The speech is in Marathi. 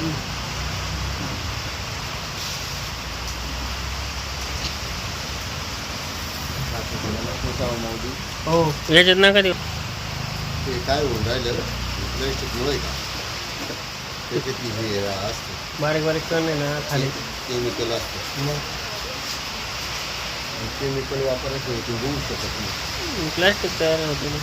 Mm-hmm. हो. याच्यात नका देऊ. ते काय होऊन राहिलं? प्लॅस्टिकमुळे का? त्याच्यात हे असतं. बारीक बारीक कण आहे ना खाली. केमिकल असतं. मग? केमिकल वापरायचं ते होऊ शकत नाही. प्लास्टिक तयार होते. ना